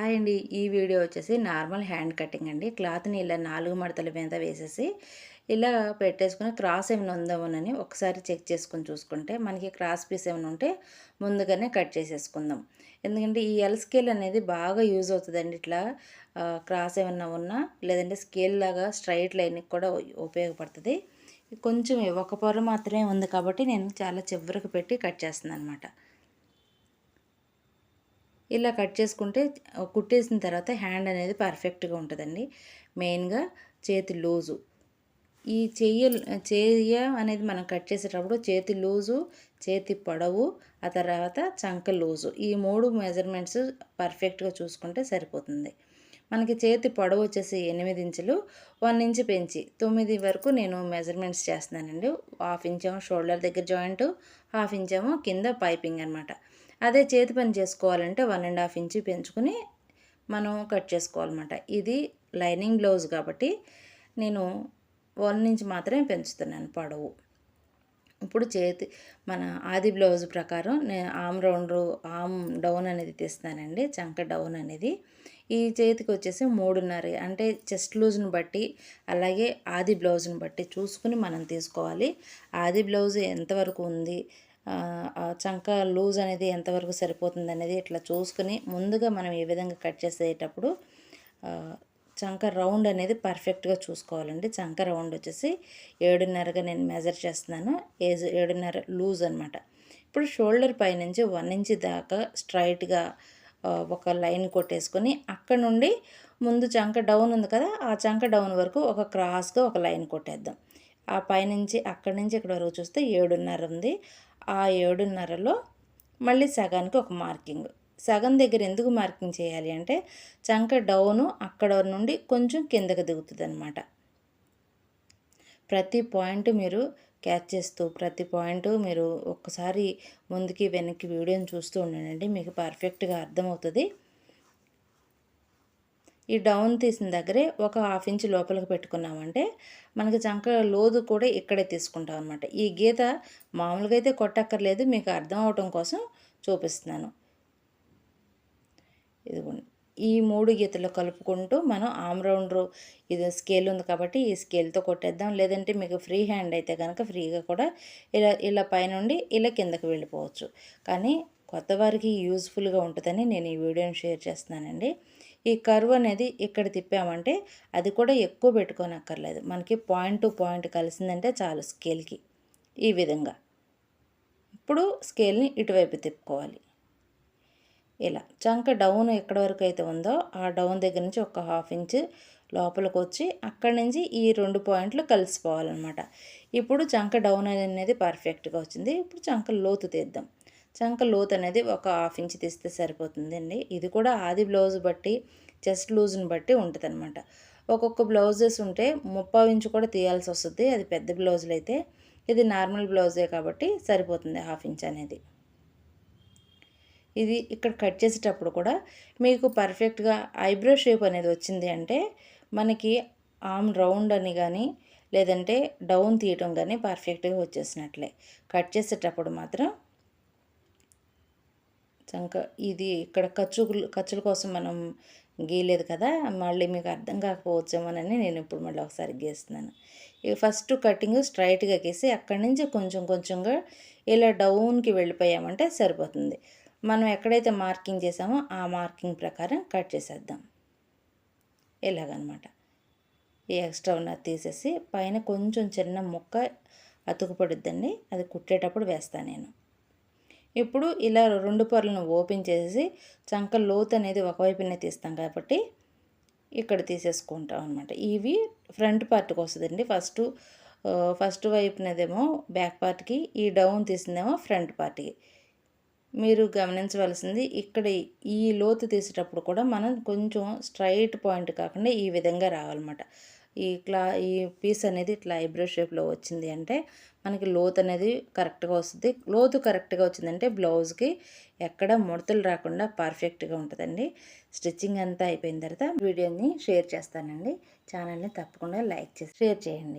Hi అండి. ఈ video వచ్చేసి నార్మల్ హ్యాండ్ కటింగ్ అండి. క్లాత్ని ఇలా నాలుగు మడతల మీద వేసేసి ఇలా పెట్టేసుకుని క్రాస్ ఏమైనా ఉందామోనని ఒకసారి చెక్ చేసుకుని చూసుకుంటే మనకి క్రాస్ పీస్ ఏమైనా ఉంటే ముందుగానే కట్ చేసేసుకుందాం. ఎందుకంటే ఈ ఎల్ స్కేల్ అనేది బాగా యూజ్ అవుతుందండి ఇట్లా క్రాస్ ఏమైనా ఉన్నా లేదంటే స్కేల్ లాగా స్ట్రైట్ లైన్కి కూడా ఉపయోగపడుతుంది. కొంచెం ఒక పొర మాత్రమే ఉంది కాబట్టి నేను చాలా చివరికి పెట్టి కట్ చేస్తున్నాను అనమాట ఇలా కట్ చేసుకుంటే కుట్టేసిన తర్వాత హ్యాండ్ అనేది పర్ఫెక్ట్గా ఉంటుందండి. మెయిన్గా చేతి లూజు. ఈ చెయ్య చెయ్య అనేది మనం కట్ చేసేటప్పుడు చేతి లూజు చేతి పొడవు ఆ తర్వాత చంక లూజు. ఈ మూడు మెజర్మెంట్స్ పర్ఫెక్ట్గా చూసుకుంటే సరిపోతుంది. మనకి చేతి పొడవు వచ్చేసి ఎనిమిది ఇంచులు వన్ ఇంచ్ పెంచి తొమ్మిది వరకు నేను మెజర్మెంట్స్ చేస్తున్నానండి. హాఫ్ ఇంచేమో షోల్డర్ దగ్గర జాయింట్ హాఫ్ ఇంచేమో కింద పైపింగ్ అనమాట అదే చేతి పని చేసుకోవాలంటే వన్ అండ్ హాఫ్ ఇంచ్ పెంచుకుని మనం కట్ చేసుకోవాలన్నమాట. ఇది లైనింగ్ బ్లౌజ్ కాబట్టి నేను వన్ ఇంచ్ మాత్రమే పెంచుతున్నాను పొడవు. ఇప్పుడు చేతి మన ఆది బ్లౌజ్ ప్రకారం నేను ఆమ్ రౌండ్ ఆమ్ డౌన్ అనేది తీస్తానండి చంక డౌన్ అనేది. ఈ చేతికి వచ్చేసి మూడున్నర అంటే చెస్ట్ లూజ్ని బట్టి అలాగే ఆది బ్లౌజ్ని బట్టి చూసుకుని మనం తీసుకోవాలి. ఆది బ్లౌజ్ ఎంతవరకు ఉంది చంక లూజ్ అనేది ఎంతవరకు సరిపోతుంది అనేది ఇట్లా చూసుకుని ముందుగా మనం ఏ విధంగా కట్ చేసేటప్పుడు చంక రౌండ్ అనేది పర్ఫెక్ట్గా చూసుకోవాలండి. చంక రౌండ్ వచ్చేసి ఏడున్నరగా నేను మెజర్ చేస్తున్నాను. ఏజ్ ఏడున్నర లూజ్ అనమాట ఇప్పుడు షోల్డర్ పైనుంచి వన్ ఇంచ్ దాకా స్ట్రైట్గా ఒక లైన్ కొట్టేసుకొని అక్కడ నుండి ముందు చంక డౌన్ ఉంది కదా ఆ చంక డౌన్ వరకు ఒక క్రాస్గా ఒక లైన్ కొట్టేద్దాం. ఆ పైనుంచి అక్కడి నుంచి ఇక్కడ వరకు చూస్తే ఏడున్నర ఉంది. ఆ ఏడున్నరలో మళ్ళీ సగానికి ఒక మార్కింగ్. సగం దగ్గర ఎందుకు మార్కింగ్ చేయాలి అంటే చంక డౌను అక్కడ నుండి కొంచెం కిందకి దిగుతుంది అనమాట ప్రతి పాయింట్ మీరు క్యాచ్ చేస్తూ ప్రతి పాయింట్ మీరు ఒక్కసారి ముందుకి వెనక్కి వీడియోని చూస్తూ ఉండండి. మీకు పర్ఫెక్ట్గా అర్థమవుతుంది. ఈ డౌన్ తీసిన దగ్గరే ఒక హాఫ్ ఇంచ్ లోపలికి పెట్టుకున్నామంటే మనకి చంక లోదు కూడా ఇక్కడే తీసుకుంటాం అనమాట ఈ గీత మామూలుగా అయితే కొట్టక్కర్లేదు మీకు అర్థం అవటం కోసం చూపిస్తున్నాను. ఇదిగోండి. ఈ మూడు గీతలు కలుపుకుంటూ మనం ఆమ్ రౌండ్ ఇది స్కేల్ ఉంది కాబట్టి ఈ స్కేల్తో కొట్టేద్దాం. లేదంటే మీకు ఫ్రీ హ్యాండ్ అయితే కనుక ఫ్రీగా కూడా ఇలా ఇలా పైనుండి ఇలా కిందకి వెళ్ళిపోవచ్చు. కానీ కొత్త వారికి యూజ్ఫుల్గా ఉంటుందని నేను ఈ వీడియోని షేర్ చేస్తున్నానండి. ఈ కర్వ్ అనేది ఇక్కడ తిప్పామంటే అది కూడా ఎక్కువ పెట్టుకోనక్కర్లేదు. మనకి పాయింట్ టు పాయింట్ కలిసిందంటే చాలు స్కేల్కి ఈ విధంగా. ఇప్పుడు స్కేల్ని ఇటువైపు తిప్పుకోవాలి. ఇలా. చంక డౌన్ ఎక్కడ వరకు అయితే ఉందో ఆ డౌన్ దగ్గర నుంచి ఒక హాఫ్ ఇంచ్ లోపలికి వచ్చి అక్కడి నుంచి ఈ రెండు పాయింట్లు కలిసిపోవాలన్నమాట. ఇప్పుడు చంక డౌన్ అనేది పర్ఫెక్ట్గా వచ్చింది. ఇప్పుడు చంక లోతు తీద్దాం. చంక లోత్ అనేది ఒక హాఫ్ ఇంచ్ తీస్తే సరిపోతుందండి. ఇది కూడా ఆది బ్లౌజ్ బట్టి చెస్ట్ లూజ్ని బట్టి ఉంటుంది అనమాట ఒక్కొక్క బ్లౌజెస్ ఉంటే ముప్పై ఇంచు కూడా తీయాల్సి వస్తుంది. అది పెద్ద బ్లౌజులు అయితే ఇది నార్మల్ బ్లౌజే కాబట్టి సరిపోతుంది హాఫ్ ఇంచ్ అనేది. ఇది ఇక్కడ కట్ చేసేటప్పుడు కూడా మీకు పర్ఫెక్ట్గా ఐబ్రో షేప్ అనేది వచ్చింది అంటే మనకి ఆమ్ రౌండ్ అని కానీ లేదంటే డౌన్ తీయటం కానీ పర్ఫెక్ట్గా వచ్చేసినట్లే. కట్ చేసేటప్పుడు మాత్రం చంక ఇది ఇక్కడ ఖర్చులు ఖర్చుల కోసం మనం గీయలేదు కదా మళ్ళీ మీకు అర్థం కాకపోవచ్చేమోనని నేను ఇప్పుడు మళ్ళీ ఒకసారి గీస్తున్నాను. ఇక ఫస్ట్ కటింగ్ స్ట్రైట్గా గీసి అక్కడి నుంచి కొంచెం కొంచెంగా ఇలా డౌన్కి వెళ్ళిపోయామంటే సరిపోతుంది. మనం ఎక్కడైతే మార్కింగ్ చేసామో ఆ మార్కింగ్ ప్రకారం కట్ చేసేద్దాం. ఇలాగనమాట. ఈ ఎక్స్ట్రా ఉన్న తీసేసి పైన కొంచెం చిన్న ముక్క అతుకుపడుద్దండి అది కుట్టేటప్పుడు వేస్తాను నేను. ఇప్పుడు ఇలా రెండు పొరలను ఓపెన్ చేసి చంక లోతు అనేది ఒకవైపునే తీస్తాం కాబట్టి ఇక్కడ తీసేసుకుంటాం అనమాట ఇవి ఫ్రంట్ పార్ట్కి వస్తుందండి. ఫస్ట్ ఫస్ట్ వైపునదేమో బ్యాక్ పార్ట్కి ఈ డౌన్ తీసిందేమో ఫ్రంట్ పార్ట్కి. మీరు గమనించవలసింది ఇక్కడ ఈ లోతు తీసేటప్పుడు కూడా మనం కొంచెం స్ట్రైట్ పాయింట్ కాకుండా ఈ విధంగా రావాలన్నమాట. ఈ క్లా ఈ పీస్ అనేది ఇట్లా ఐబ్రో షేప్లో వచ్చింది అంటే మనకి లోత్ అనేది కరెక్ట్గా వస్తుంది. లోతు కరెక్ట్గా వచ్చిందంటే బ్లౌజ్కి ఎక్కడ ముడతలు రాకుండా పర్ఫెక్ట్గా ఉంటుందండి. స్టిచ్చింగ్ అంతా అయిపోయిన తర్వాత వీడియోని షేర్ చేస్తానండి. ఛానల్ని తప్పకుండా లైక్ చేసి షేర్ చేయండి.